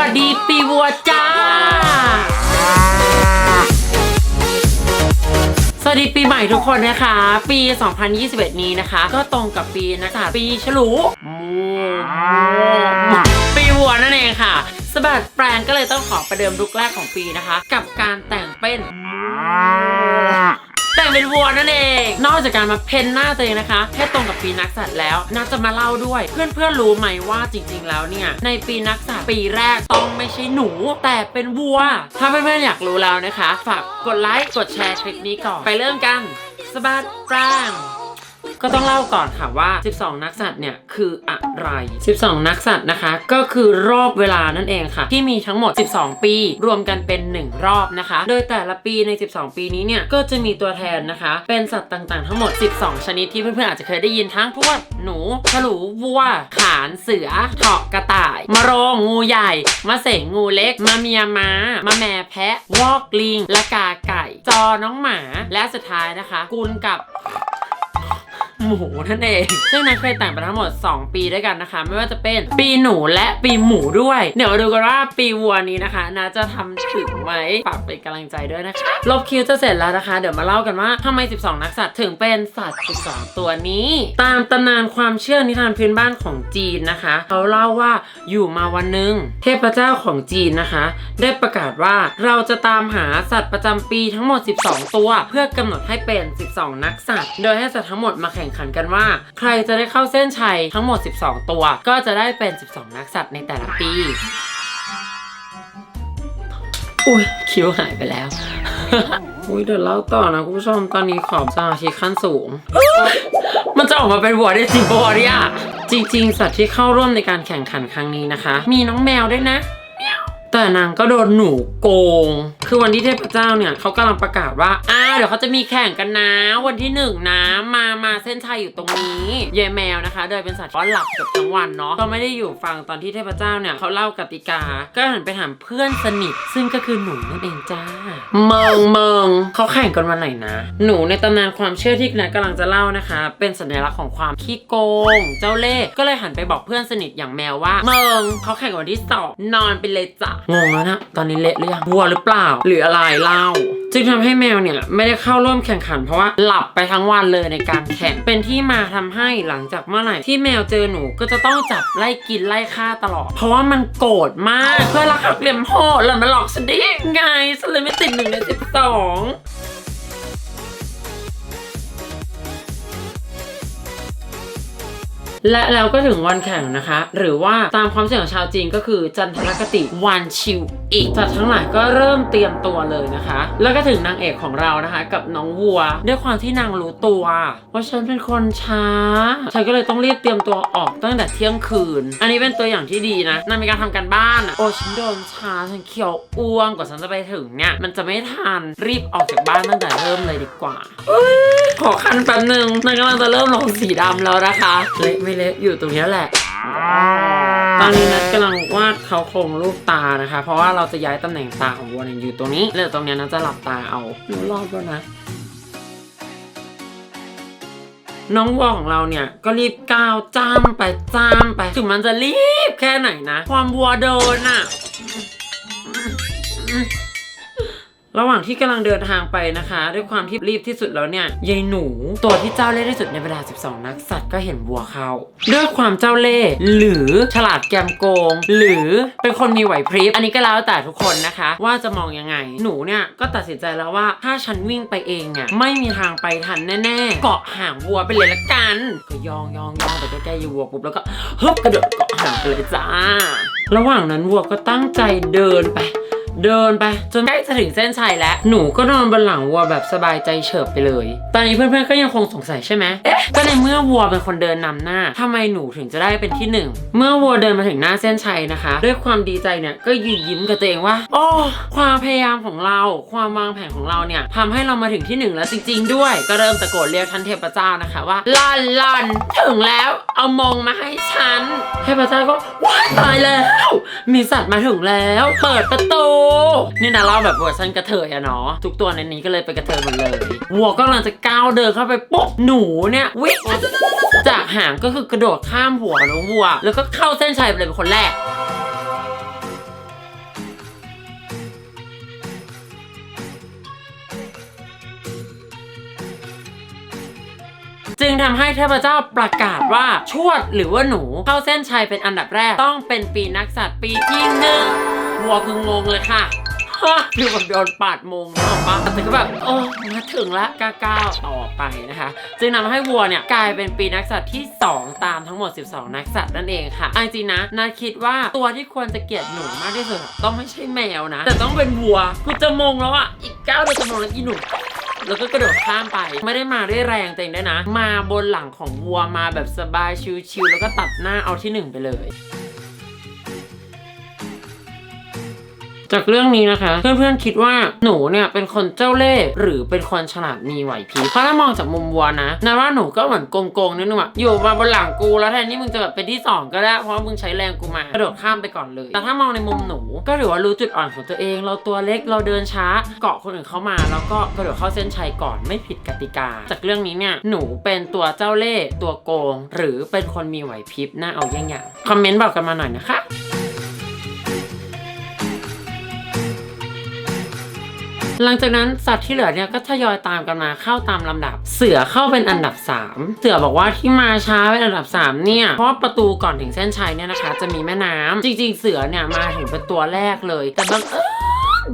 วัสดีปีวัวจ้า สวัสดีปีใหม่ทุกคนนะคะ ปี 2021 นี้นะคะ ก็ตรงกับปีนักศึกษาปีฉลูปีวัวนั่นเองค่ะสบัดแปลงก็เลยต้องขอประเดิมลุกแรกของปีนะคะ กับการแต่งเป็น แต่งเป็นวัวนั่นเอง นอกจากการมาเพ้นหน้าตัวเองนะคะให้ตรงกับปีนักสัตว์แล้วน่าจะมาเล่าด้วย เพื่อนเพื่อนรู้ไหมว่าจริง ๆ แล้วเนี่ย ในปีนักสัตว์ปีแรกต้องไม่ใช่หนู แต่เป็นวัว ถ้าเพื่อนๆอยากรู้แล้วนะคะ ฝากกดไลค์กดแชร์คลิปนี้ก่อนไปเริ่มกันสบัดแปลง ก็ต้องเล่าก่อนค่ะว่า 12 นักสัตว์เนี่ยคืออะไร 12 นักสัตว์นะคะ ก็คือรอบเวลานั่นเองค่ะ ที่มีทั้งหมด 12 ปี รวมกันเป็น 1 รอบนะคะ โดยแต่ละปีใน 12 ปีนี้เนี่ยก็จะมีตัวแทนนะคะ เป็นสัตว์ต่างๆ ทั้งหมด 12 ชนิดที่เพื่อนๆอาจจะเคยได้ยินทั้งพวกหนูฉลูวัว ขานเสือเถาะกระต่ายมะโรงงูใหญ่มะเสงงูเล็กมะเมียม้ามะแม่แพะวอกลิงและกาไก่ จอน้องหมาและสุดท้ายนะคะกุลกับ หมูนั่นเอง ซึ่งนัทเคยแต่งไปทั้งหมด 2 ปีด้วยกันนะคะ ไม่ว่าจะเป็นปีหนูและปีหมูด้วย เดี๋ยวมาดูกันว่าปีวัวนี้นะคะนาจะทำถึงไหมฝากเป็นกำลังใจด้วยนะคะลบคิวจะเสร็จแล้วนะคะ เดี๋ยวมาเล่ากันว่าทำไม 12 นักสัตว์ถึงเป็นสัตว์ 12 ตัวนี้ ตามตำนานความเชื่อนิทานพื้นบ้านของจีนนะคะเขาเล่าว่าอยู่มาวันหนึ่งเทพเจ้าของจีนนะคะ ได้ประกาศว่าเราจะตามหาสัตว์ประจำปีทั้งหมด 12 ตัว เพื่อกำหนดให้เป็น 12 นักสัตว์ โดยให้สัตว์ทั้งหมดมาแข่งขันกันว่า ใครจะได้เข้าเส้นชัยทั้งหมด 12 ตัว ก็จะได้เป็น 12 นักสัตว์ในแต่ละปี อุ้ยคิ้วหายไปแล้วอุ้ยเดี๋ยวเล่าต่อนะคุณผู้ชมตอนนี้ขอบสมาธิขั้นสูง มันจะออกมาเป็นวัวได้จริงปะวะเนี่ยจริง ๆ สัตว์ที่เข้าร่วมในการแข่งขันครั้งนี้นะคะ มีน้องแมวด้วยนะ แต่นางก็โดนหนูโกง คือวันที่เทพเจ้าเนี่ยเขากำลังประกาศว่า อ่า เดี๋ยวเขาจะมีแข่งกันนะ วันที่หนึ่งนะ มามาเส้นชัยอยู่ตรงนี้เยายแมวนะคะโดยเป็นสัตว์ก็หลับเกือบทั้งวันเนาะก็ไม่ได้อยู่ฟังตอนที่เทพเจ้าเนี่ยเขาเล่ากติกา ก็หันไปถามเพื่อนสนิท ซึ่งก็คือหนูนั่นเองจ้า เมิงเมิงเขาแข่งกันวันไหนนะ หนูในตำนานความเชื่อที่นัทกำลังจะเล่านะคะ เป็นสัญลักษณ์ของความขี้โกง เจ้าเล่ห์ก็เลยหันไปบอกเพื่อนสนิทอย่างแมวว่า เมิงเขาแข่งวันที่สองนอนไปเลยจ้ะงงแล้วนะ ตอนนี้เละหรือยังวัวหรือเปล่า หรืออะไรเล่าจึงทำให้แมวเนี่ยไม่ได้เข้าร่วมแข่งขัน เพราะว่าหลับไปทั้งวันเลยในการแข่ง เป็นที่มาทำให้หลังจากเมื่อไหร่ที่แมวเจอหนูก็จะต้องจับไล่กินไล่ฆ่าตลอด เพราะว่ามันโกรธมากเพื่อรักหักเหลี่ยมโหดแล้วมาหลอกฉันได้ยังไงฉันเลยไม่ติดหนึ่งในสิบสอง และแล้วก็ถึงวันแข่งนะคะ หรือว่าตามความเชื่อของชาวจีนก็คือจันทรคติวันชิวอีกจัดทั้งหลายก็เริ่มเตรียมตัวเลยนะคะ แล้วก็ถึงนางเอกของเรานะคะ กับน้องวัว ด้วยความที่นางรู้ตัวว่าฉันเป็นคนช้า ฉันก็เลยต้องรีบเตรียมตัวออกตั้งแต่เที่ยงคืน อันนี้เป็นตัวอย่างที่ดีนะนางมีการทำการบ้านอะโอ้ฉันโดนช้าฉันเขียวอ้วงกว่าฉันจะไปถึงเนี่ยมันจะไม่ทันรีบออกจากบ้านตั้งแต่เริ่มเลยดีกว่าขอคันแป๊บนึงมันกำลังจะเริ่มลงสีดำแล้วนะคะเละไม่เละอยู่ตรงนี้แหละ ตอนนี้นัดกำลังวาดเขาโครงรูปตานะคะ เพราะว่าเราจะย้ายตำแหน่งตาของวัวเนี่ยอยู่ตรงนี้แล้วตรงนี้นัดจะหลับตาเอาหนูรอบแล้วนะน้องวัวของเราเนี่ยก็รีบก้าวจ้ามไปจ้ามไป ถึงมันจะรีบแค่ไหนนะ ความวัวเดินอะ ระหว่างที่กำลังเดินทางไปนะคะ ด้วยความที่รีบที่สุดแล้วเนี่ยยายหนู ตัวที่เจ้าเล่ห์ที่สุดในบรรดา 12 นักสัตว์ก็เห็นวัวเขาด้วยความเจ้าเล่ห์หรือฉลาดแกมโกง หรือเป็นคนมีไหวพริบอันนี้ก็แล้วแต่ทุกคนนะคะ ว่าจะมองยังไง หนูเนี่ยก็ตัดสินใจแล้วว่าถ้าฉันวิ่งไปเองเนี่ยไม่มีทางไปทันแน่ๆ เกาะหางวัวไปเลยละกันก็ยองยองยองไปใกล้ๆยายวัวปุ๊บแล้วก็ฮึบกระโดดเกาะหางไปเลยจ้า ระหว่างนั้นวัวก็ตั้งใจเดินไป เดินไป จนใกล้จะถึงเส้นชัยแล้ว หนูก็นอนบนหลังวัวแบบสบายใจเฉิบไปเลย ตอนนี้เพื่อนๆก็ยังคงสงสัยใช่ไหมเอ๊ะก็ในเมื่อวัวเป็นคนเดินนำหน้าทำไมหนูถึงจะได้เป็นที่หนึ่งเมื่อวัวเดินมาถึงหน้าเส้นชัยนะคะ ด้วยความดีใจเนี่ยก็ยืนยิ้มกับตัวเองว่าโอ้ความพยายามของเราความวางแผนของเราเนี่ยทำให้เรามาถึงที่หนึ่งแล้วจริง ๆ ด้วย ก็เริ่มตะโกนเรียกท่านเทพเจ้านะคะว่าลันลันถึงแล้วเอามงมาให้ฉันเทพเจ้าก็ว้ายตายแล้ว มีสัตว์มาถึงแล้ว เปิดประตูนี่นะเราแบบเวอร์ชันกระเทยอะเนาะทุกตัวในนี้ก็เลยไปกระเทยหมดเลยวัวก็กำลังจะก้าวเดินเข้าไปปุ๊บหนูเนี่ยวิ่งจากหางก็คือกระโดดข้ามหัวน้องวัว แล้วก็เข้าเส้นชัยไปเลยเป็นคนแรกจึงทำให้เทพเจ้าประกาศว่าชวดหรือว่าหนูเข้าเส้นชัยเป็นอันดับแรกต้องเป็นปีนักสัตว์ปีที่หนึ่ง วัวคืองงเลยค่ะคือแบบโดนปาดมงนึกออกปะแต่ก็แบบโอ้มาถึงล้วก้าก้าวต่อไปนะคะ จึงนำให้วัวเนี่ยกลายเป็นปีนักสัตว์ที่ 2 ตามทั้งหมด 12 นักสัตว์นั่นเองค่ะเอจริงๆนะนาคิดว่าตัวที่ควรจะเกลียดหนูมากที่สุดต้องไม่ใช่แมวนะ แต่ต้องเป็นวัวกูจะมงแล้วอะอีกก้าวเดียวจะมงแล้วอีหนูแล้วก็กระโดดข้ามไป ไม่ได้มาด้วยแรงตัวเองด้วยนะ มาบนหลังของวัวมาแบบสบายชิวๆแล้วก็ตัดหน้าเอาที่หนึ่งไปเลย จากเรื่องนี้นะคะ เพื่อนๆคิดว่าหนูเนี่ยเป็นคนเจ้าเล่ห์หรือเป็นคนฉลาดมีไหวพริบเพราะถ้ามองจากมุมวัวนะนะว่าหนูก็เหมือนโกงๆนิดนึงอะอยู่มาบนหลังกูแล้วแทนที่มึงจะแบบเป็นที่สองก็ได้เพราะว่ามึงใช้แรงกูมากระโดดข้ามไปก่อนเลย แต่ถ้ามองในมุมหนู ก็ถือว่ารู้จุดอ่อนของตัวเอง เราตัวเล็กเราเดินช้าเกาะคนอื่นเข้ามา แล้วก็กระโดดเข้าเส้นชัยก่อนไม่ผิดกติกา จากเรื่องนี้เนี่ยหนูเป็นตัวเจ้าเล่ห์ตัวโกง หรือเป็นคนมีไหวพริบน่าเอาอย่างอย่างคอมเมนต์บอกกันมาหน่อยนะคะ หลังจากนั้นสัตว์ที่เหลือเนี่ยก็ทยอยตามกันมาเข้าตามลำดับ เสือเข้าเป็นอันดับ 3 เสือบอกว่าที่มาช้าเป็นอันดับ 3 เนี่ย เพราะประตูก่อนถึงเส้นชัยเนี่ยนะคะ จะมีแม่น้ำจริง ๆ เสือเนี่ยมาถึงเป็นตัวแรกเลย แต่บังเอิญ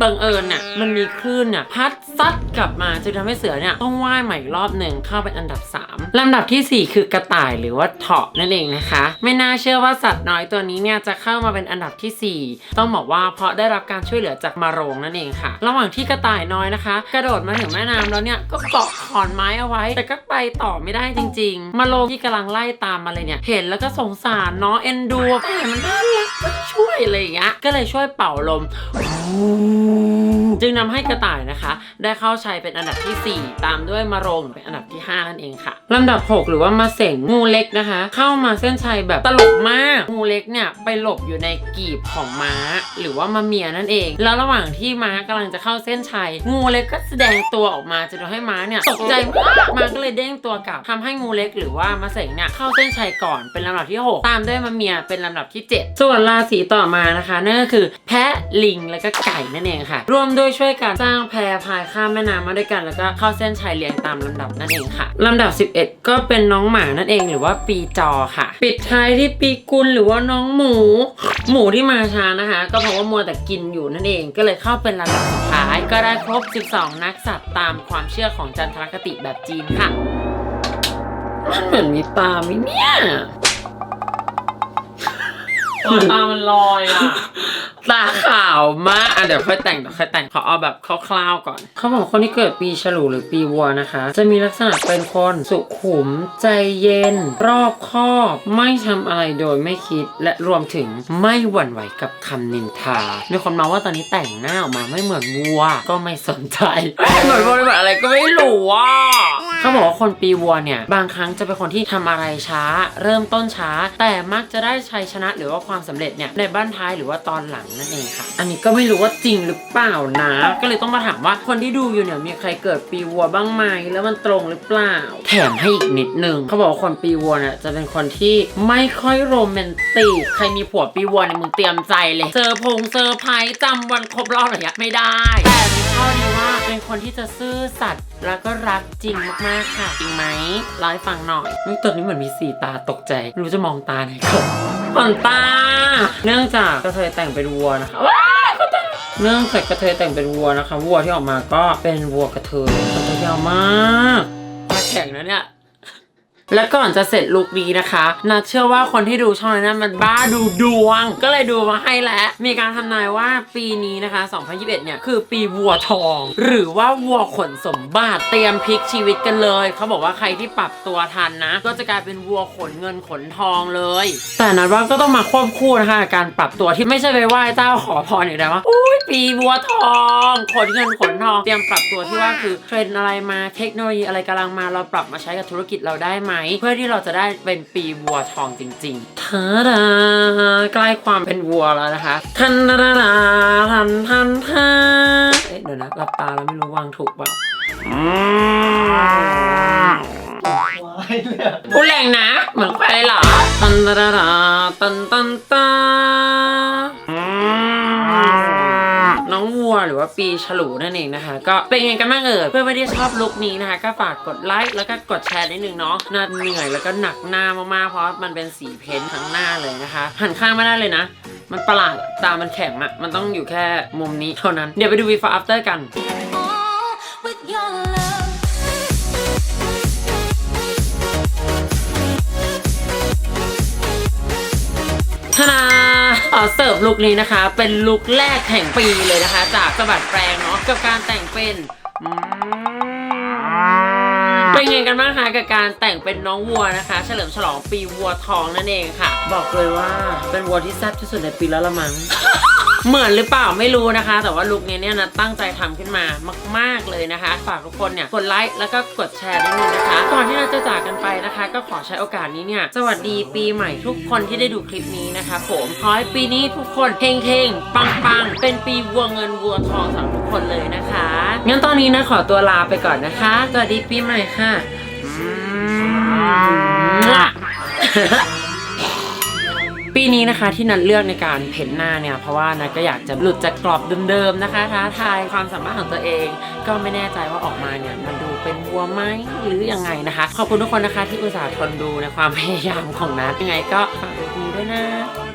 บังเอิญเนี่ยมันมีคลื่นเนี่ยพัดซัดกลับมาจึงทำให้เสือเนี่ยต้องว่ายใหม่อีกรอบหนึ่งเข้าเป็นอันดับ 3ลำดับทีสี่ 4 คือกระต่ายหรือว่าเถาะนั่นเองนะคะ ไม่น่าเชื่อว่าสัตว์น้อยตัวนี้เนี่ยจะเข้ามาเป็นอันดับทีสี่ 4 ต้องบอกว่าเพราะได้รับการช่วยเหลือจากมาโรงนั่นเองค่ะ ระหว่างที่กระต่ายน้อยนะคะ กระโดดมาถึงแม่น้ำแล้วเนี่ยก็เกาะขอนไม้เอาไว้ แต่ก็ไปต่อไม่ได้จริง ๆ มาโรงที่กำลังไล่ตามมาเลยเนี่ยเห็นแล้วก็สงสารเนาะเอ็นดูแหมมันน่ารักก็ช่วยอะไรอย่างเงี้ยก็เลยช่วยเป่าลมจึงนำให้กระต่ายนะคะ ได้เข้าชัยเป็นอันดับทีสี่ 4 ตามด้วยมะโรงเป็นอันดับที่ 5 นั่นเองค่ะลำดับ 6 หรือว่ามาเสงงูเล็กนะคะ เข้ามาเส้นชัยแบบตลกมาก งูเล็กเนี่ยไปหลบอยู่ในกีบของม้า หรือว่ามาเมียนั่นเอง แล้วระหว่างที่ม้ากำลังจะเข้าเส้นชัย งูเล็กก็แสดงตัวออกมาจนทำให้ม้าเนี่ยตกใจมากม้าก็เลยเด้งตัวกลับทำให้งูเล็กหรือว่ามาเสงเนี่ยเข้าเส้นชัยก่อนเป็นลำดับที่ 6 ตามด้วยมาเมียเป็นลำดับที่ 7 ส่วนราศีต่อมานะคะนั่นก็คือ แพะลิงและก็ไก่นั่นเองค่ะ ร่วมด้วยช่วยกันสร้างแพพายข้ามแม่น้ำมาด้วยกัน แล้วก็เข้าเส้นชัยเรียงตามลำดับนั่นเองค่ะลำดับ 11 ก็เป็นน้องหมานั่นเองหรือว่าปีจอค่ะ ปิดท้ายที่ปีกุลหรือว่าน้องหมู หมูที่มาช้านะคะ ก็เพราะว่ามัวแต่กินอยู่นั่นเองก็เลยเข้าเป็นลำดับสุดท้าย ก็ได้ครบ 12 นักสัตว์ตามความเชื่อของจันทรคติแบบจีนค่ะมันเหมือนมีตาไหมเนี่ย ตามันลอยอะ ตาขาวมากอะเดี๋ยวค่อยแต่งเดี๋ยวค่อยแต่งขอเอาแบบคร่าวๆก่อน เขาบอกคนที่เกิดปีฉลูหรือปีวัวนะคะ จะมีลักษณะเป็นคนสุขุม ใจเย็น รอบคอบ ไม่ทำอะไรโดยไม่คิดและรวมถึงไม่หวั่นไหวกับคำนินทา มีคนมาว่าตอนนี้แต่งหน้าออกมาไม่เหมือนวัว ก็ไม่สนใจ เหมือนวัวเหมือนอะไรก็ไม่รู้อะ เขาบอกว่าคนปีวัวเนี่ย บางครั้งจะเป็นคนที่ทำอะไรช้า เริ่มต้นช้า แต่มักจะได้ชัยชนะหรือว่าความสำเร็จเนี่ยในบ้านท้ายหรือว่าตอนหลังนั่นเองค่ะ อันนี้ก็ไม่รู้ว่าจริงหรือเปล่านะ ก็เลยต้องมาถามว่าคนที่ดูอยู่เนี่ยมีใครเกิดปีวัวบ้างไหมแล้วมันตรงหรือเปล่า แถมให้อีกนิดนึงเขาบอกว่าคนปีวัวเนี่ยจะเป็นคนที่ไม่ค่อยโรแมนติกใครมีผัวปีวัวเนี่ยมึงเตรียมใจเลยเซอร์พงเซอร์ไพรส์จำวันครบรอบอะไรอย่างไม่ได้ แต่มีข้อดี เป็นคนที่จะซื่อสัตย์แล้วก็รักจริงมากๆค่ะ จริงไหมเล่าให้ฟังหน่อยอุ๊ยตัวนี้เหมือนมีสีตาตกใจไม่รู้จะมองตาไหนก่อนขนตา เนื่องจากกระเทยแต่งเป็นวัวนะคะว้ายขนตาเนื่องจากกระเทยแต่งเป็นวัวนะคะ วัวที่ออกมาก็เป็นวัวกระเทยขนตายาวมากตาแข็งนะเนี่ย และก่อนจะเสร็จลุคนี้นะคะนัดเชื่อว่าคนที่ดูช่องนั้นมันบ้าดูดวง ก็เลยดูมาให้แล้ว มีการทำนายว่าปีนี้นะคะ 2021 เนี่ยคือปีวัวทอง หรือว่าวัวขนสมบัติเตรียมพลิกชีวิตกันเลย เขาบอกว่าใครที่ปรับตัวทันนะ ก็จะกลายเป็นวัวขนเงินขนทองเลย แต่นัดว่าก็ต้องมาควบคู่นะคะการปรับตัวที่ไม่ใช่ไปไหว้เจ้าขอพรอย่างเดียวว่าอุ้ยปีวัวทองขนเงินขนทอง เตรียมปรับตัวที่ว่าคือเทรนอะไรมาเทคโนโลยีอะไรกำลังมาเราปรับมาใช้กับธุรกิจเราได้ไหมเพื่อที่เราจะได้เป็นปีวัวทองจริงๆทาดาใกล้ความเป็นวัวแล้วนะคะทันดาดาดาทันทันทันเอ๊ะเดี๋ยวนะหลับตาแล้วไม่รู้วางถูกเปล่าอืมวายเลยอะพูดแรงนะเหมือนใครเหรอตันดาดาดาตันตันตาอืม น้องวัวหรือว่าปีฉลูนั่นเองนะคะ ก็เป็นยังไงกันบ้างเอ่ยเพื่อนๆที่ชอบลุคนี้นะคะ ก็ฝากกดไลค์แล้วก็กดแชร์นิดนึงเนาะน่าเหนื่อยแล้วก็หนักหน้ามากๆเพราะมันเป็นสีเพ้นท์ทั้งหน้าเลยนะคะ หันข้างไม่ได้เลยนะ มันประหลาดตามันแข็งอะมันต้องอยู่แค่มุมนี้เท่านั้นเดี๋ยวไปดู before after กัน อเสิร์ฟลุคนี้นะคะ เป็นลุคแรกแห่งปีเลยนะคะ จากสะบัดแปลงเนาะกับการแต่งเป็นอืมเป็นไงกันบ้างคะกับการแต่งเป็นน้องวัวนะคะ เฉลิมฉลองปีวัวทองนั่นเองค่ะ บอกเลยว่าเป็นวัวที่แซ่บที่สุดในปีแล้วละมั้ง เหมือนหรือเปล่าไม่รู้นะคะ แต่ว่าลุคนี้เนี่ยนะตั้งใจทำขึ้นมามาก ๆเลยนะคะ ฝากทุกคนเนี่ยกดไลค์แล้วก็กดแชร์ด้วยนะคะ ก่อนที่เราจะจากกันไปนะคะ ก็ขอใช้โอกาสนี้เนี่ยสวัสดีปีใหม่ทุกคนที่ได้ดูคลิปนี้นะคะผมขอให้ปีนี้ทุกคนเฮงๆปังๆเป็นปีวัวเงินวัวทองสำหรับทุกคนเลยนะคะงั้นตอนนี้นะขอตัวลาไปก่อนนะคะ สวัสดีปีใหม่ค่ะอืม ปีนี้นะคะที่นัดเลือกในการเพ้นหน้าเนี่ย เพราะว่านัดก็อยากจะหลุดจากกรอบเดิมๆนะคะท้าทายความสามารถของตัวเอง ก็ไม่แน่ใจว่าออกมาเนี่ยมันดูเป็นวัวไหมหรือยังไงนะคะ ขอบคุณทุกคนนะคะที่อุตส่าห์ทนดูในความพยายามของนัดยังไงก็ฝากดูนี้ด้วยนะ